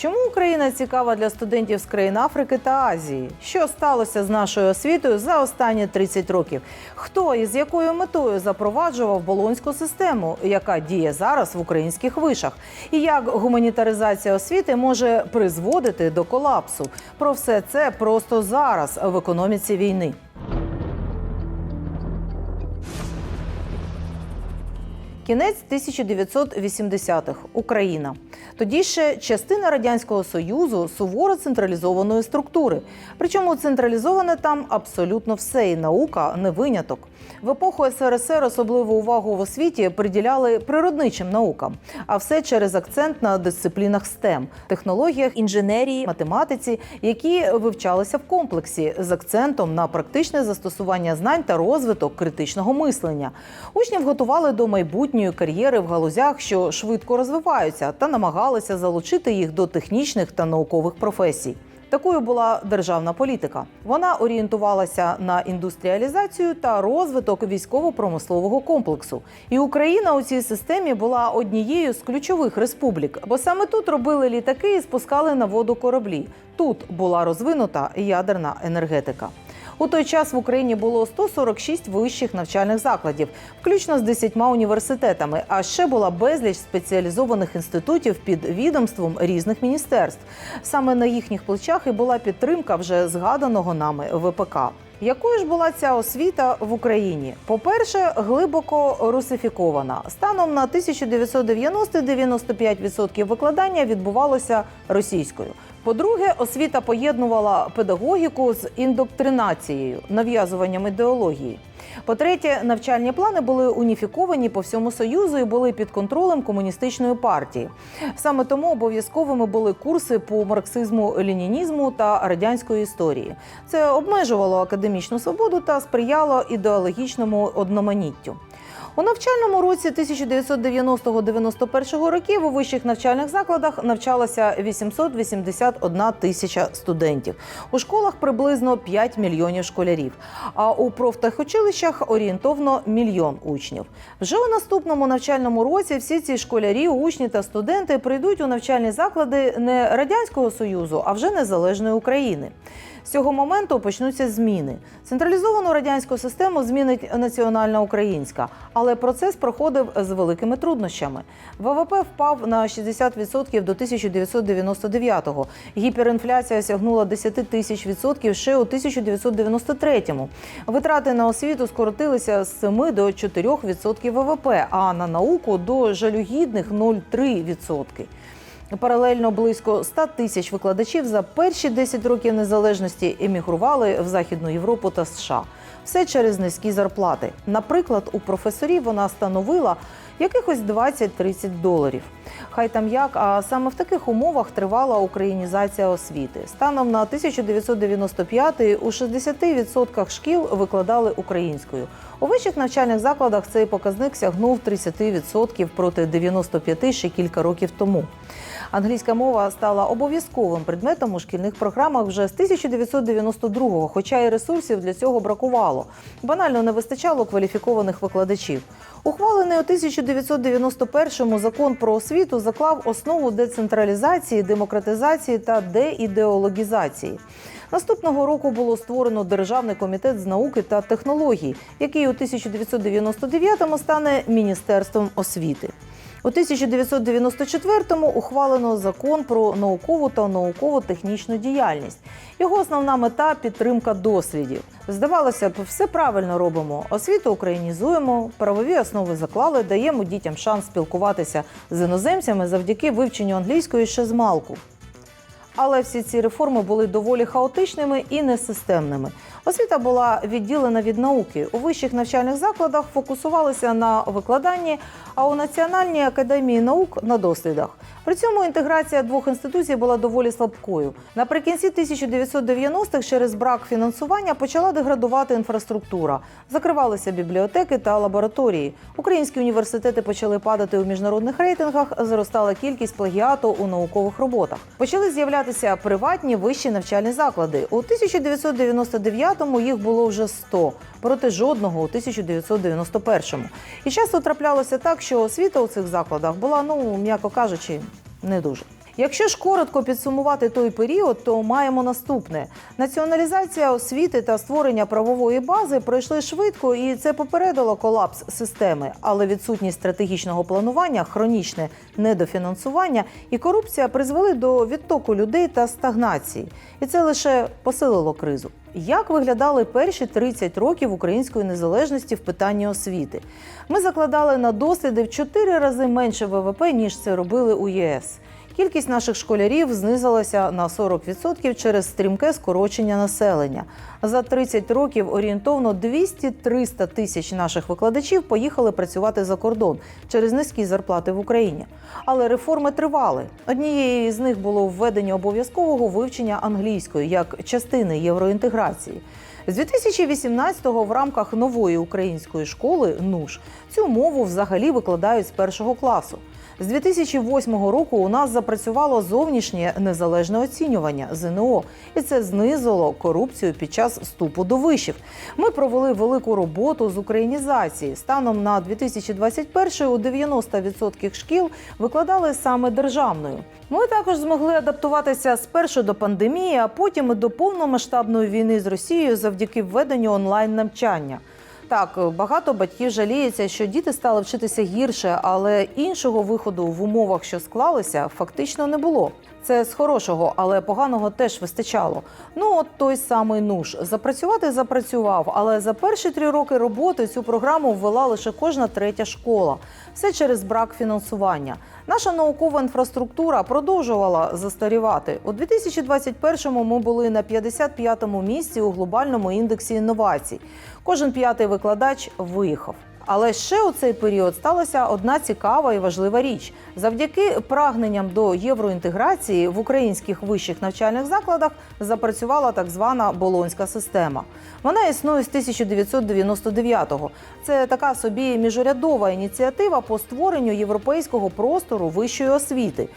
Чому Україна цікава для студентів з країн Африки та Азії? Що сталося з нашою освітою за останні 30 років? Хто і з якою метою запроваджував болонську систему, яка діє зараз в українських вишах? І як гуманітаризація освіти може призводити до колапсу? Про все це просто зараз в економіці війни. Кінець 1980-х. Україна. Тоді ще частина радянського союзу суворо централізованої структури. Причому централізоване там абсолютно все, і наука не виняток. В епоху СРСР особливу увагу в освіті приділяли природничим наукам, а все через акцент на дисциплінах STEM – технологіях, інженерії, математиці, які вивчалися в комплексі з акцентом на практичне застосування знань та розвиток критичного мислення. Учнів готували до майбутньої кар'єри в галузях, що швидко розвиваються, та намагалися залучити їх до технічних та наукових професій. Такою була державна політика. Вона орієнтувалася на індустріалізацію та розвиток військово-промислового комплексу. І Україна у цій системі була однією з ключових республік, бо саме тут робили літаки і спускали на воду кораблі. Тут була розвинута ядерна енергетика. У той час в Україні було 146 вищих навчальних закладів, включно з 10 університетами. А ще була безліч спеціалізованих інститутів під відомством різних міністерств. Саме на їхніх плечах і була підтримка вже згаданого нами ВПК. Якою ж була ця освіта в Україні? По-перше, глибоко русифікована. Станом на 1990-95% викладання відбувалося російською. По-друге, освіта поєднувала педагогіку з індоктринацією, нав'язуванням ідеології. По-третє, навчальні плани були уніфіковані по всьому союзу і були під контролем комуністичної партії. Саме тому обов'язковими були курси по марксизму, лінінізму та радянської історії. Це обмежувало академічну свободу та сприяло ідеологічному одноманіттю. У навчальному році 1990-91 років у вищих навчальних закладах навчалося 881 тисяча студентів. У школах приблизно 5 мільйонів школярів. А у профтехучилищах орієнтовно мільйон учнів. Вже у наступному навчальному році всі ці школярі, учні та студенти прийдуть у навчальні заклади не радянського союзу, а вже незалежної України. З цього моменту почнуться зміни. Централізовану радянську систему змінить національна українська, але процес проходив з великими труднощами. ВВП впав на 60% до 1999-го. Гіперінфляція сягнула 10 тисяч відсотків ще у 1993-му. Витрати на освіту скоротилися з 7 до 4% ВВП, а на науку до жалюгідних 0,3%. Паралельно близько 100 тисяч викладачів за перші 10 років незалежності емігрували в Західну Європу та США. Все через низькі зарплати. Наприклад, у професорів вона становила якихось 20-30 доларів. Хай там як, а саме в таких умовах тривала українізація освіти. Станом на 1995-й у 60% шкіл викладали українською. У вищих навчальних закладах цей показник сягнув 30% проти 95% ще кілька років тому. Англійська мова стала обов'язковим предметом у шкільних програмах вже з 1992-го, хоча і ресурсів для цього бракувало. Банально не вистачало кваліфікованих викладачів. Ухвалений у 1991-му закон про освіту заклав основу децентралізації, демократизації та деідеологізації. Наступного року було створено Державний комітет з науки та технологій, який у 1999-му стане Міністерством освіти. У 1994-му ухвалено закон про наукову та науково-технічну діяльність. Його основна мета підтримка дослідів. Здавалося б, все правильно робимо. Освіту українізуємо, правові основи заклали, даємо дітям шанс спілкуватися з іноземцями завдяки вивченню англійської ще з малку. Але всі ці реформи були доволі хаотичними і несистемними. Освіта була відділена від науки. У вищих навчальних закладах фокусувалися на викладанні, а у Національній академії наук на дослідах. При цьому інтеграція двох інституцій була доволі слабкою. Наприкінці 1990-х через брак фінансування почала деградувати інфраструктура. Закривалися бібліотеки та лабораторії. Українські університети почали падати у міжнародних рейтингах, зростала кількість плагіату у наукових роботах. Почали з'являтися приватні вищі навчальні заклади. У 1999-му їх було вже 100, проти жодного у 1991-му. І часто траплялося так, що освіта у цих закладах була, ну м'яко кажучи, не дуже. Якщо ж коротко підсумувати той період, то маємо наступне: націоналізація освіти та створення правової бази пройшли швидко, і це попередило колапс системи. Але відсутність стратегічного планування, хронічне недофінансування і корупція призвели до відтоку людей та стагнації. І це лише посилило кризу. Як виглядали перші 30 років української незалежності в питанні освіти? Ми закладали на досліди в 4 рази менше ВВП, ніж це робили у ЄС. Кількість наших школярів знизилася на 40% через стрімке скорочення населення. За 30 років орієнтовно 200-300 тисяч наших викладачів поїхали працювати за кордон через низькі зарплати в Україні. Але реформи тривали. Однією з них було введення обов'язкового вивчення англійської як частини євроінтеграції. З 2018-го в рамках нової української школи НУШ цю мову взагалі викладають з першого класу. З 2008 року у нас запрацювало зовнішнє незалежне оцінювання ЗНО, і це знизило корупцію під час вступу до вишів. Ми провели велику роботу з українізації. Станом на 2021 у 90% шкіл викладали саме державною. Ми також змогли адаптуватися спершу до пандемії, а потім і до повномасштабної війни з Росією завдяки введенню онлайн навчання. Так, багато батьків жаліються, що діти стали вчитися гірше, але іншого виходу в умовах, що склалися, фактично не було. Це з хорошого, але поганого теж вистачало. Ну, от той самий нуж. Запрацювати запрацював, але за перші три роки роботи цю програму ввела лише кожна третя школа. Все через брак фінансування. Наша наукова інфраструктура продовжувала застарівати. У 2021-му ми були на 55-му місці у глобальному індексі інновацій. Кожен п'ятий викладач виїхав. Але ще у цей період сталася одна цікава і важлива річ. Завдяки прагненням до євроінтеграції в українських вищих навчальних закладах запрацювала так звана болонська система. Вона існує з 1999-го. Це така собі міжурядова ініціатива по створенню європейського простору вищої освіти.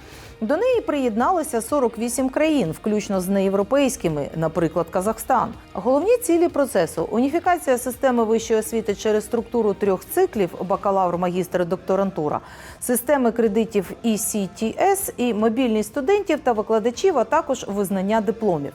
До неї приєдналися 48 країн, включно з неєвропейськими, наприклад, Казахстан. Головні цілі процесу уніфікація системи вищої освіти через структуру трьох циклів бакалавр, магістр, докторантура, системи кредитів ECTS і мобільність студентів та викладачів, а також визнання дипломів.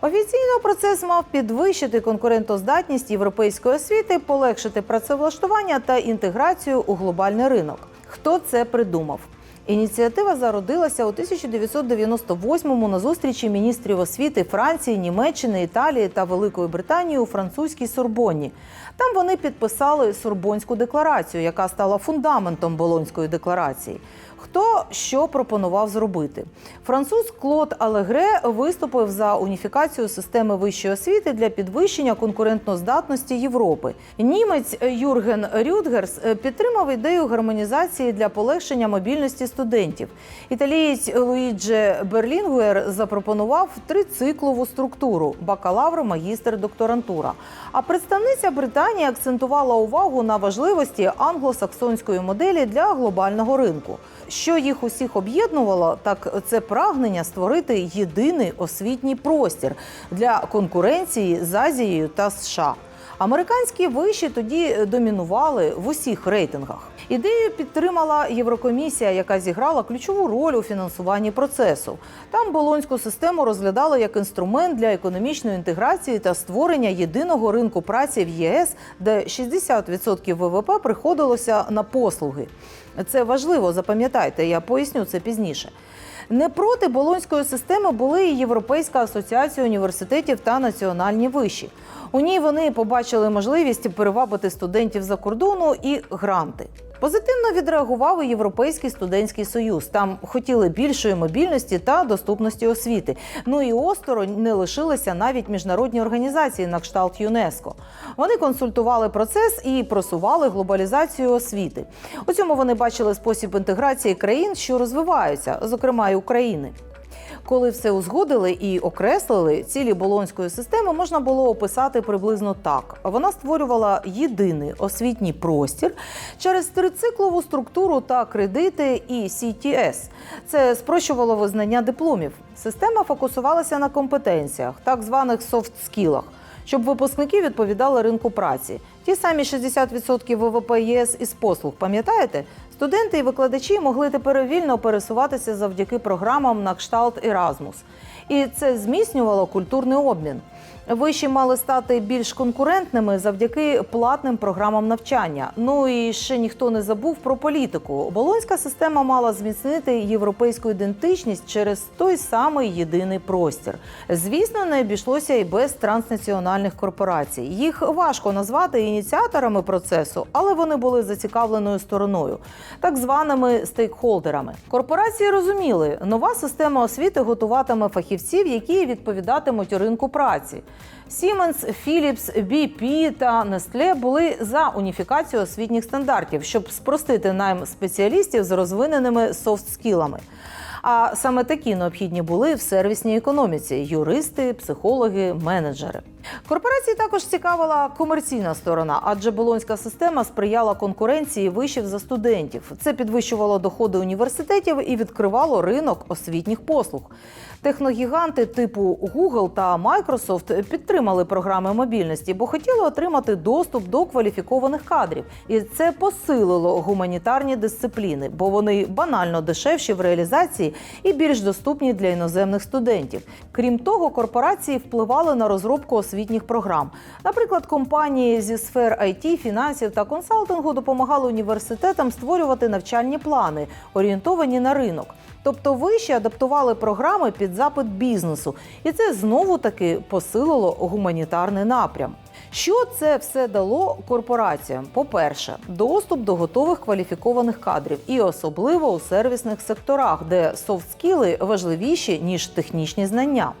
Офіційно процес мав підвищити конкурентоздатність європейської освіти, полегшити працевлаштування та інтеграцію у глобальний ринок. Хто це придумав? Ініціатива зародилася у 1998-му на зустрічі міністрів освіти Франції, Німеччини, Італії та Великої Британії у французькій Сорбонні. Там вони підписали Сорбонську декларацію, яка стала фундаментом Болонської декларації. Хто що пропонував зробити? Француз Клод Алегре виступив за уніфікацію системи вищої освіти для підвищення конкурентноздатності Європи. Німець Юрген Рюдгерс підтримав ідею гармонізації для полегшення мобільності студентів. Італієць Луїдже Берлінгуер запропонував трициклову структуру бакалавр, магістр, докторантура. А представниця Британії акцентувала увагу на важливості англосаксонської моделі для глобального ринку. Що їх усіх об'єднувало, так це прагнення створити єдиний освітній простір для конкуренції з Азією та США. Американські виші тоді домінували в усіх рейтингах. Ідею підтримала Єврокомісія, яка зіграла ключову роль у фінансуванні процесу. Там болонську систему розглядали як інструмент для економічної інтеграції та створення єдиного ринку праці в ЄС, де 60% ВВП приходилося на послуги. Це важливо, запам'ятайте, я поясню це пізніше. Не проти болонської системи були і Європейська асоціація університетів та національні виші. У ній вони побачили можливість перевабити студентів за кордону і гранти. Позитивно відреагував і Європейський студентський союз. Там хотіли більшої мобільності та доступності освіти. Ну і осторонь не лишилися навіть міжнародні організації на кшталт ЮНЕСКО. Вони консультували процес і просували глобалізацію освіти. У цьому вони бачили спосіб інтеграції країн, що розвиваються, зокрема і України. Коли все узгодили і окреслили, цілі болонської системи можна було описати приблизно так: вона створювала єдиний освітній простір через трициклову структуру та кредити і CTS. Це спрощувало визнання дипломів. Система фокусувалася на компетенціях, так званих софт-скілах, щоб випускники відповідали ринку праці. Ті самі 60% ВВП ЄС із послуг, пам'ятаєте? Студенти і викладачі могли тепер вільно пересуватися завдяки програмам на кшталт Erasmus. І це зміцнювало культурний обмін. Виші мали стати більш конкурентними завдяки платним програмам навчання. Ну і ще ніхто не забув про політику. Болонська система мала зміцнити європейську ідентичність через той самий єдиний простір. Звісно, не обійшлося і без транснаціональних корпорацій. Їх важко назвати ініціаторами процесу, але вони були зацікавленою стороною, так званими стейкхолдерами. Корпорації розуміли, нова система освіти готуватиме фахівців, які відповідатимуть ринку праці. Siemens, Philips, BP та Nestle були за уніфікацію освітніх стандартів, щоб спростити найм спеціалістів з розвиненими софт-скілами. А саме такі необхідні були в сервісній економіці: юристи, психологи, менеджери. Корпорації також цікавила комерційна сторона, адже болонська система сприяла конкуренції вишів за студентів. Це підвищувало доходи університетів і відкривало ринок освітніх послуг. Техногіганти типу Google та Microsoft підтримали програми мобільності, бо хотіли отримати доступ до кваліфікованих кадрів, і це посилило гуманітарні дисципліни, бо вони банально дешевші в реалізації і більш доступні для іноземних студентів. Крім того, корпорації впливали на розробку освітніх програм. Наприклад, компанії зі сфер IT, фінансів та консалтингу допомагали університетам створювати навчальні плани, орієнтовані на ринок. Тобто виші адаптували програми під запит бізнесу, і це знову таки посилило гуманітарний напрям. Що це все дало корпораціям? По-перше, доступ до готових кваліфікованих кадрів, і особливо у сервісних секторах, де софт-скіли важливіші ніж технічні знання.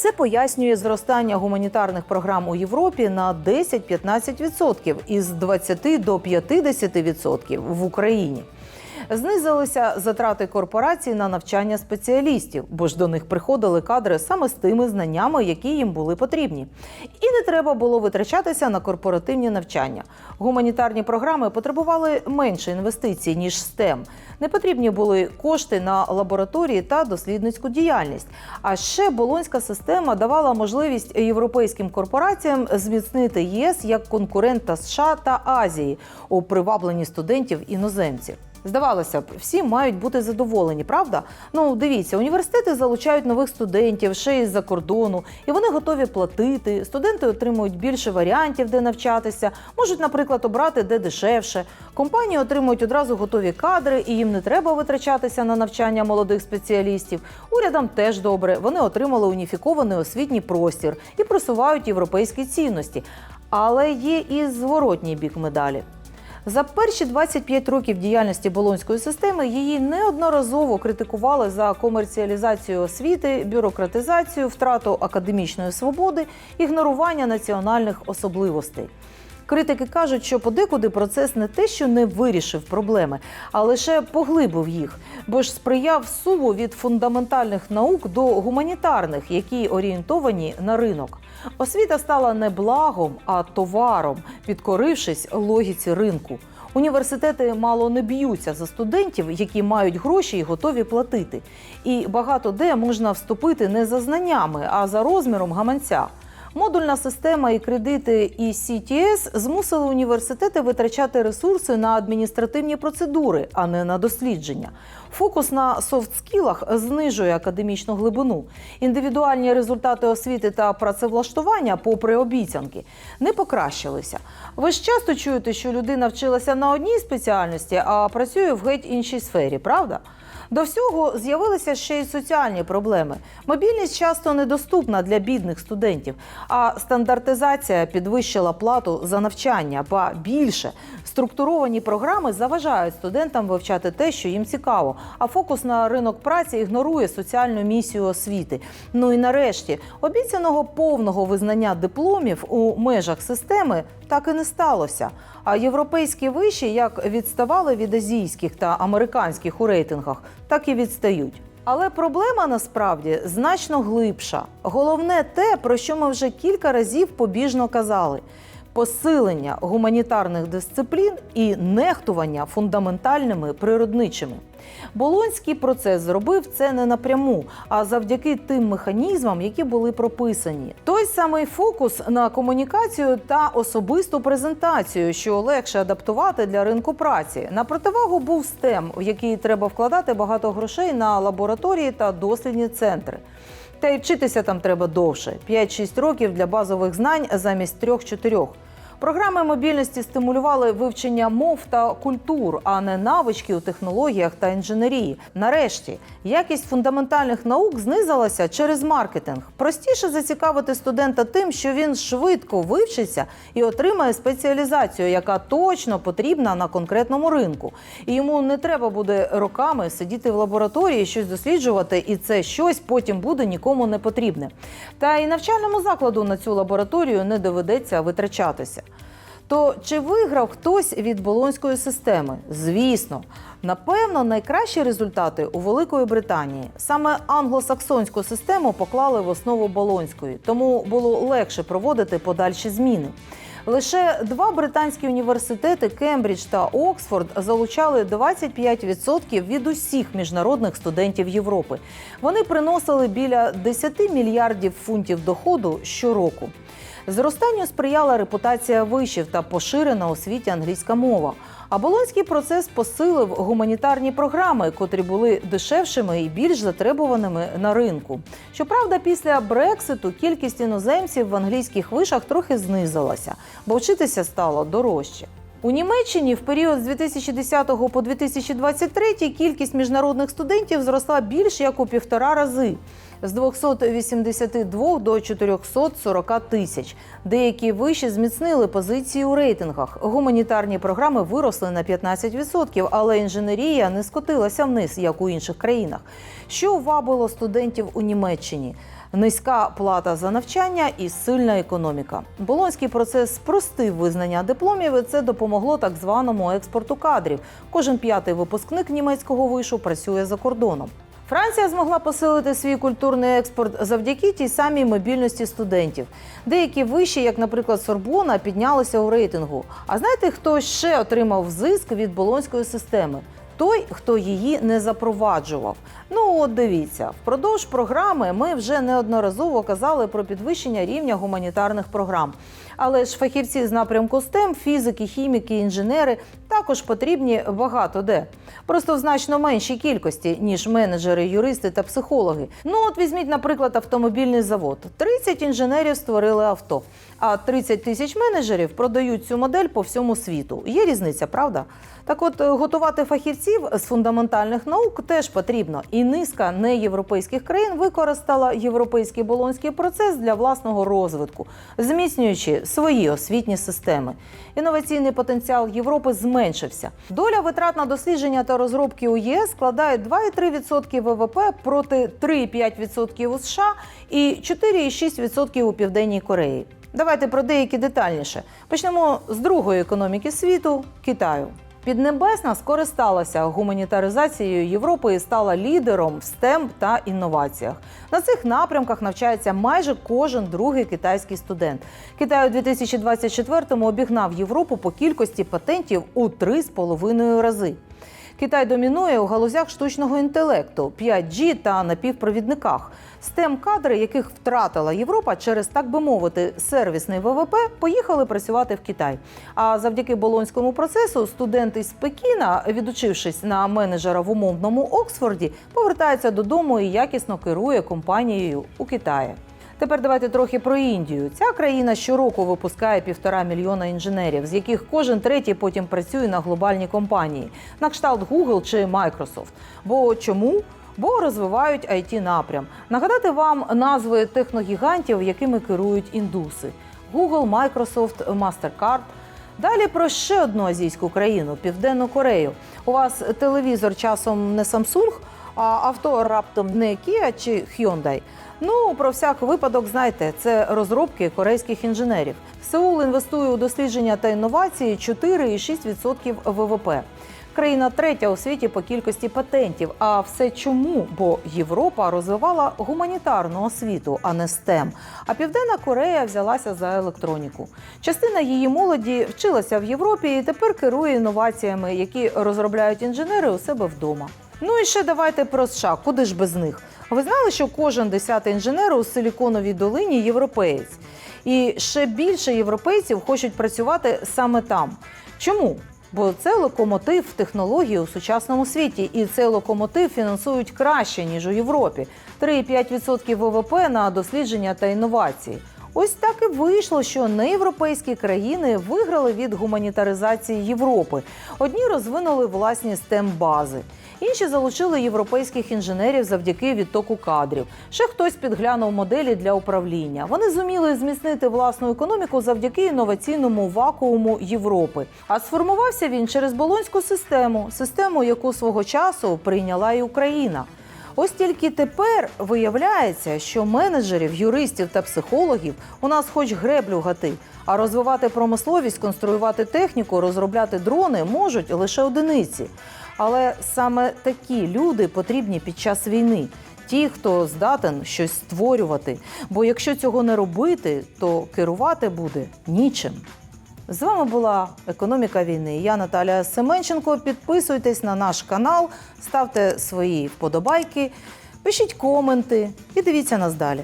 Це пояснює зростання гуманітарних програм у Європі на 10-15% із 20 до 50% в Україні. Знизилися затрати корпорацій на навчання спеціалістів, бо ж до них приходили кадри саме з тими знаннями, які їм були потрібні. І не треба було витрачатися на корпоративні навчання. Гуманітарні програми потребували менше інвестицій ніж STEM. Не потрібні були кошти на лабораторії та дослідницьку діяльність. А ще болонська система давала можливість європейським корпораціям зміцнити ЄС як конкурента США та Азії у привабленні студентів іноземців. Здавалося б, всі мають бути задоволені, правда? Ну дивіться, університети залучають нових студентів ще із за кордону, і вони готові платити. Студенти отримують більше варіантів, де навчатися, можуть, наприклад, обрати де дешевше. Компанії отримують одразу готові кадри, і їм не треба витрачатися на навчання молодих спеціалістів. Урядам теж добре. Вони отримали уніфікований освітній простір і просувають європейські цінності. Але є і зворотній бік медалі. За перші 25 років діяльності болонської системи її неодноразово критикували за комерціалізацію освіти, бюрократизацію, втрату академічної свободи, ігнорування національних особливостей. Критики кажуть, що подекуди процес не те, що не вирішив проблеми, а лише поглибив їх, бо ж сприяв суву від фундаментальних наук до гуманітарних, які орієнтовані на ринок. Освіта стала не благом, а товаром, підкорившись логіці ринку. Університети мало не б'ються за студентів, які мають гроші і готові платити. І багато де можна вступити не за знаннями, а за розміром гаманця. Модульна система і кредити і CTS змусили університети витрачати ресурси на адміністративні процедури, а не на дослідження. Фокус на софт-скілах знижує академічну глибину. Індивідуальні результати освіти та працевлаштування, попри обіцянки, не покращилися. Ви ж часто чуєте, що людина вчилася на одній спеціальності, а працює в геть іншій сфері, правда? До всього з'явилися ще й соціальні проблеми. Мобільність часто недоступна для бідних студентів, а стандартизація підвищила плату за навчання, ба більше структуровані програми заважають студентам вивчати те, що їм цікаво. А фокус на ринок праці ігнорує соціальну місію освіти. Ну і нарешті обіцяного повного визнання дипломів у межах системи так і не сталося. А європейські виші як відставали від азійських та американських у рейтингах, так і відстають. Але проблема насправді значно глибша. Головне те, про що ми вже кілька разів побіжно казали: посилення гуманітарних дисциплін і нехтування фундаментальними природничими. Болонський процес зробив це не напряму, а завдяки тим механізмам, які були прописані. Той самий фокус на комунікацію та особисту презентацію, що легше адаптувати для ринку праці. На противагу був STEM, в який треба вкладати багато грошей на лабораторії та дослідні центри. Та й вчитися там треба довше 5-6 років для базових знань замість 3-4. Програми мобільності стимулювали вивчення мов та культур, а не навички у технологіях та інженерії. Нарешті якість фундаментальних наук знизилася через маркетинг. Простіше зацікавити студента тим, що він швидко вивчиться і отримає спеціалізацію, яка точно потрібна на конкретному ринку. І йому не треба буде роками сидіти в лабораторії, щось досліджувати, і це щось потім буде нікому не потрібне. Та і навчальному закладу на цю лабораторію не доведеться витрачатися. То чи виграв хтось від болонської системи? Звісно, напевно, найкращі результати у Великої Британії. Саме англосаксонську систему поклали в основу болонської, тому було легше проводити подальші зміни. Лише два британські університети Кембридж та Оксфорд залучали 25% від усіх міжнародних студентів Європи. Вони приносили біля 10 мільярдів фунтів доходу щороку. Зростанню сприяла репутація вишів та поширена у світі англійська мова. А болонський процес посилив гуманітарні програми, котрі були дешевшими і більш затребуваними на ринку. Щоправда, після Брекситу кількість іноземців в англійських вишах трохи знизилася, бо вчитися стало дорожче. У Німеччині в період з 2010 по 2023 кількість міжнародних студентів зросла більш як у півтора рази з 282 до 440 тисяч. Деякі виші зміцнили позиції у рейтингах. Гуманітарні програми виросли на 15%, але інженерія не скотилася вниз, як у інших країнах. Що вабило студентів у Німеччині? Низька плата за навчання і сильна економіка. Болонський процес спростив визнання дипломів. і Це допомогло так званому експорту кадрів. Кожен п'ятий випускник німецького вишу працює за кордоном. Франція змогла посилити свій культурний експорт завдяки тій самій мобільності студентів. Деякі вищі, як, наприклад, Сорбона, піднялися у рейтингу. А знаєте, хто ще отримав зиск від болонської системи? Той, хто її не запроваджував. Ну от дивіться, впродовж програми ми вже неодноразово казали про підвищення рівня гуманітарних програм. Але ж фахівці з напрямку STEM, фізики, хіміки, інженери також потрібні багато де. Просто в значно меншій кількості, ніж менеджери, юристи та психологи. Ну от візьміть, наприклад, автомобільний завод. 30 інженерів створили авто, а 30 тисяч менеджерів продають цю модель по всьому світу. Є різниця, правда? Так от е, готувати фахівців з фундаментальних наук теж потрібно. І низка неєвропейських країн використала європейський болонський процес для власного розвитку, зміцнюючи свої освітні системи. Інноваційний потенціал Європи зменшився. Доля витрат на дослідження та розробки у ЄС складає 2,3% ВВП проти 3,5% у США і 4,6% у Південній Кореї. Давайте про деякі детальніше. Почнемо з другої економіки світу Китаю. Піднебесна скористалася гуманітаризацією Європи і стала лідером в STEM та інноваціях. На цих напрямках навчається майже кожен другий китайський студент. Китай у 2024-му обігнав Європу по кількості патентів у 3,5 рази. Китай домінує у галузях штучного інтелекту, 5G та напівпровідниках. stem кадри, яких втратила Європа через так би мовити сервісний ВВП, поїхали працювати в Китай. А завдяки болонському процесу студенти з Пекіна, відучившись на менеджера в умовному Оксфорді, повертаються додому і якісно керує компанією у Китаї. Тепер давайте трохи про Індію. Ця країна щороку випускає півтора мільйона інженерів, з яких кожен третій потім працює на глобальні компанії, на кшталт Google чи Microsoft. Бо чому? Бо розвивають it напрям. Нагадати вам назви техногігантів, якими керують індуси: Google, Microsoft, Mastercard. Далі про ще одну азійську країну Південну Корею. У вас телевізор часом не Samsung, авто раптом не Kia чи Hyundai. Ну, про всяк випадок, знайте, це розробки корейських інженерів. Сеул інвестує у дослідження та інновації 4,6% ВВП. Країна третя у світі по кількості патентів. А все чому? Бо Європа розвивала гуманітарну освіту, а не STEM. А Південна Корея взялася за електроніку. Частина її молоді вчилася в Європі і тепер керує інноваціями, які розробляють інженери у себе вдома. Ну і ще давайте про США. Куди ж без них? Ви знали, що кожен десятий інженер у силіконовій долині європеєць, і ще більше європейців хочуть працювати саме там. Чому? Бо це локомотив технології у сучасному світі, і цей локомотив фінансують краще ніж у Європі. 3,5% ВВП на дослідження та інновації. Ось так і вийшло, що неєвропейські країни виграли від гуманітаризації Європи. Одні розвинули власні STEM-бази, інші залучили європейських інженерів завдяки відтоку кадрів. Ще хтось підглянув моделі для управління. Вони зуміли зміцнити власну економіку завдяки інноваційному вакууму Європи. А сформувався він через болонську систему, систему, яку свого часу прийняла і Україна. Ось тільки тепер виявляється, що менеджерів, юристів та психологів у нас хоч греблю гати, а розвивати промисловість, конструювати техніку, розробляти дрони можуть лише одиниці. Але саме такі люди потрібні під час війни. Ті, хто здатен щось створювати. Бо якщо цього не робити, то керувати буде нічим. З вами була економіка війни. Я Наталія Семенченко. Підписуйтесь на наш канал, ставте свої вподобайки, пишіть коменти і дивіться нас далі.